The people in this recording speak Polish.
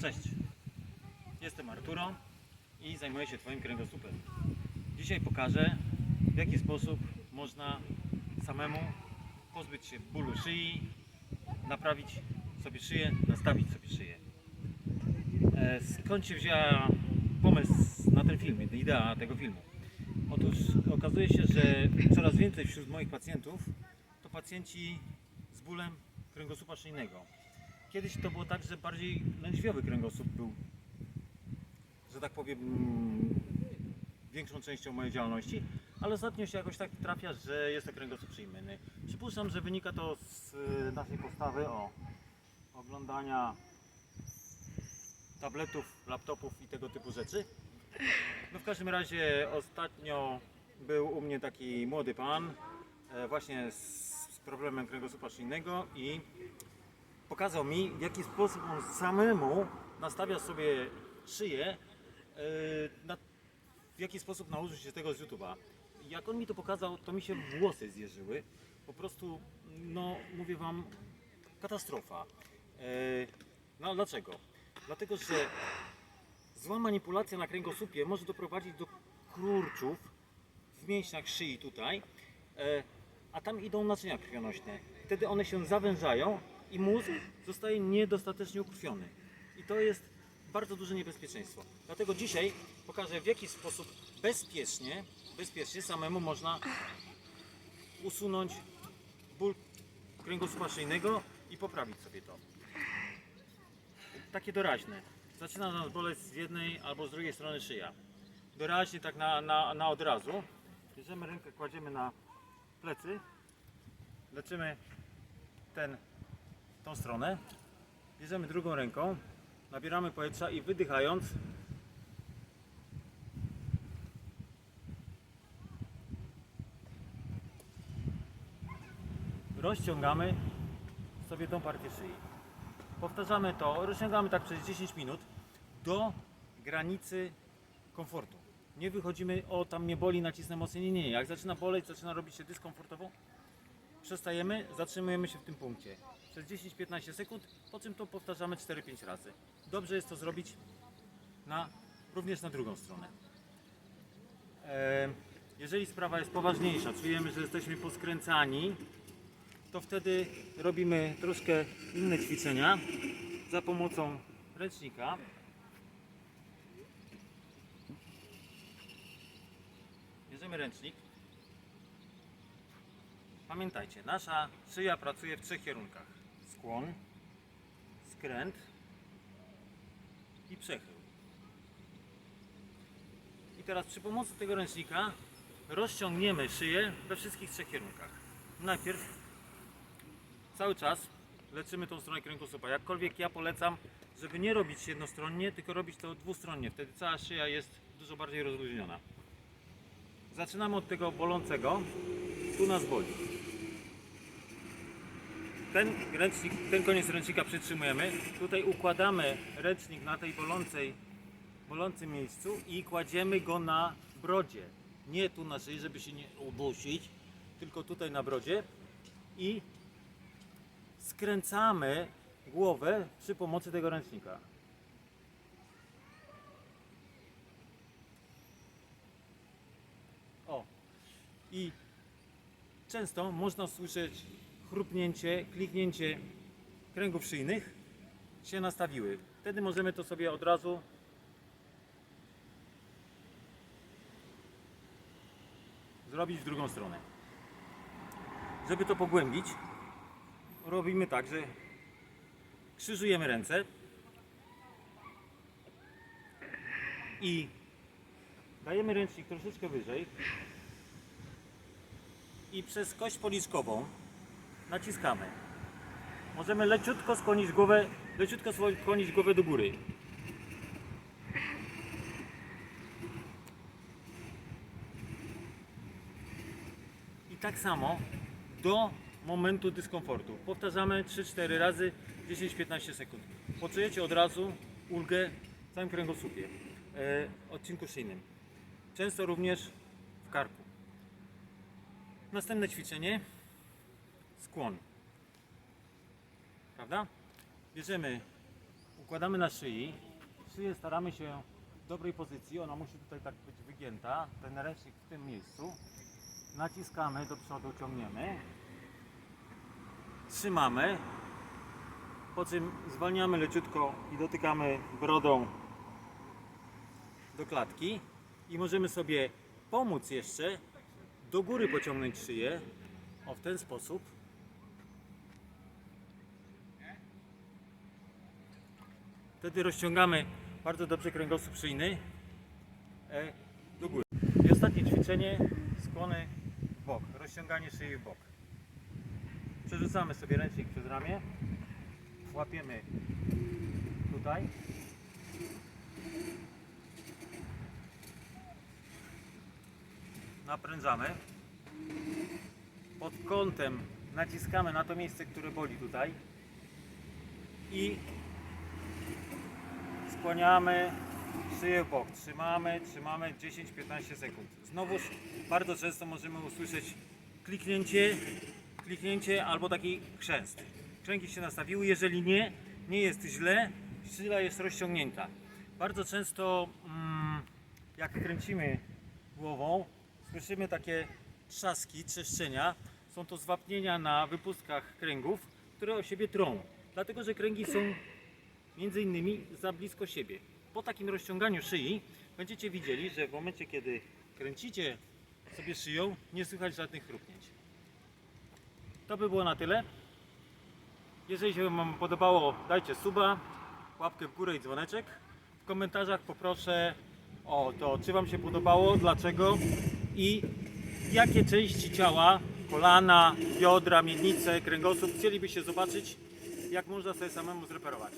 Cześć, jestem Arturo i zajmuję się Twoim kręgosłupem. Dzisiaj pokażę, w jaki sposób można samemu pozbyć się bólu szyi, naprawić sobie szyję, nastawić sobie szyję. E, Skąd się wzięła pomysł na ten film, idea tego filmu? Otóż okazuje się, że coraz więcej wśród moich pacjentów to pacjenci z bólem kręgosłupa szyjnego. Kiedyś to było tak, że bardziej lędźwiowy kręgosłup był, że tak powiem, większą częścią mojej działalności, ale ostatnio się jakoś tak trafia, że jest to kręgosłup szyjny. Przypuszczam, że wynika to z y, naszej postawy, o, oglądania tabletów, laptopów i tego typu rzeczy. No w każdym razie ostatnio był u mnie taki młody pan, e, właśnie z, z problemem kręgosłupa szyjnego i pokazał mi, w jaki sposób on samemu nastawia sobie szyję, e, na, w jaki sposób nauczył się tego z YouTube'a. Jak on mi to pokazał, to mi się włosy zjeżyły. Po prostu, no mówię Wam, katastrofa. E, No dlaczego? Dlatego, że zła manipulacja na kręgosłupie może doprowadzić do kurczów w mięśniach szyi tutaj, e, a tam idą naczynia krwionośne. Wtedy one się zawężają i mózg zostaje niedostatecznie ukrwiony. I to jest bardzo duże niebezpieczeństwo. Dlatego dzisiaj pokażę w jaki sposób bezpiecznie, bezpiecznie samemu można usunąć ból kręgosłupa szyjnego i poprawić sobie to. Takie doraźne. Zaczyna nas boleć z jednej albo z drugiej strony szyja. Doraźnie tak na, na, na od razu. Bierzemy rękę, kładziemy na plecy. Leczymy ten, tą stronę. Bierzemy drugą ręką. Nabieramy powietrza i wydychając rozciągamy sobie tą partię szyi. Powtarzamy to, rozciągamy tak przez 10 minut do granicy komfortu. Nie wychodzimy, o tam mnie boli, nacisnę mocniej. Nie, nie. Jak zaczyna boleć, zaczyna robić się dyskomfortowo, przestajemy, zatrzymujemy się w tym punkcie. Przez 10-15 sekund, po czym to powtarzamy 4-5 razy. Dobrze jest to zrobić na, również na drugą stronę. E, jeżeli sprawa jest poważniejsza, czujemy, że jesteśmy poskręcani, to wtedy robimy troszkę inne ćwiczenia za pomocą ręcznika. Bierzemy ręcznik. Pamiętajcie, nasza szyja pracuje w trzech kierunkach. Skłon, skręt i przechył. I teraz przy pomocy tego ręcznika rozciągniemy szyję we wszystkich trzech kierunkach. Najpierw cały czas leczymy tą stronę kręgosłupa. Jakkolwiek ja polecam, żeby nie robić jednostronnie, tylko robić to dwustronnie. Wtedy cała szyja jest dużo bardziej rozluźniona. Zaczynamy od tego bolącego. Tu nas boli. Ten, ręcznik, ten koniec ręcznika przytrzymujemy. Tutaj układamy ręcznik na tej bolącej, bolącym miejscu i kładziemy go na brodzie. Nie tu na szyi, żeby się nie udusić, tylko tutaj na brodzie. I skręcamy głowę przy pomocy tego ręcznika. O. I często można słyszeć chrupnięcie, kliknięcie kręgów szyjnych się nastawiły. Wtedy możemy to sobie od razu zrobić w drugą stronę. Żeby to pogłębić, robimy tak, że krzyżujemy ręce i dajemy ręcznik troszeczkę wyżej i przez kość policzkową naciskamy. Możemy leciutko skłonić głowę, leciutko skłonić głowę do góry. I tak samo do momentu dyskomfortu. Powtarzamy 3-4 razy 10-15 sekund. Poczujecie od razu ulgę w całym kręgosłupie, e, odcinku szyjnym. Często również w karku. Następne ćwiczenie skłon. Prawda? Bierzemy Zakładamy na szyi. Szyję staramy się w dobrej pozycji. Ona musi tutaj tak być wygięta. Ten ręcznik w tym miejscu. Naciskamy do przodu, ciągniemy. Trzymamy. Po czym zwalniamy leciutko i dotykamy brodą do klatki. I możemy sobie pomóc jeszcze do góry pociągnąć szyję. O, w ten sposób. Wtedy rozciągamy bardzo dobrze kręgosłup szyjny e, do góry. I ostatnie ćwiczenie, skłony w bok, rozciąganie szyi w bok. Przerzucamy sobie ręcznik przez ramię, łapiemy tutaj. Naprężamy. Pod kątem naciskamy na to miejsce, które boli tutaj i skłaniamy szyję w bok, trzymamy, trzymamy 10-15 sekund. Znowuż bardzo często możemy usłyszeć kliknięcie, kliknięcie albo taki chrzęst. Kręgi się nastawiły, jeżeli nie, nie jest źle, szyja jest rozciągnięta. Bardzo często mm, jak kręcimy głową, słyszymy takie trzaski, trzeszczenia. Są to zwapnienia na wypustkach kręgów, które o siebie trą. Dlatego, że kręgi są między innymi za blisko siebie. Po takim rozciąganiu szyi będziecie widzieli, że w momencie kiedy kręcicie sobie szyją, nie słychać żadnych chrupnięć. To by było na tyle. Jeżeli się Wam podobało, dajcie suba, łapkę w górę i dzwoneczek. W komentarzach poproszę o to, czy Wam się podobało, dlaczego i jakie części ciała, kolana, biodra, miednice, kręgosłup chcielibyście zobaczyć, jak można sobie samemu zreperować.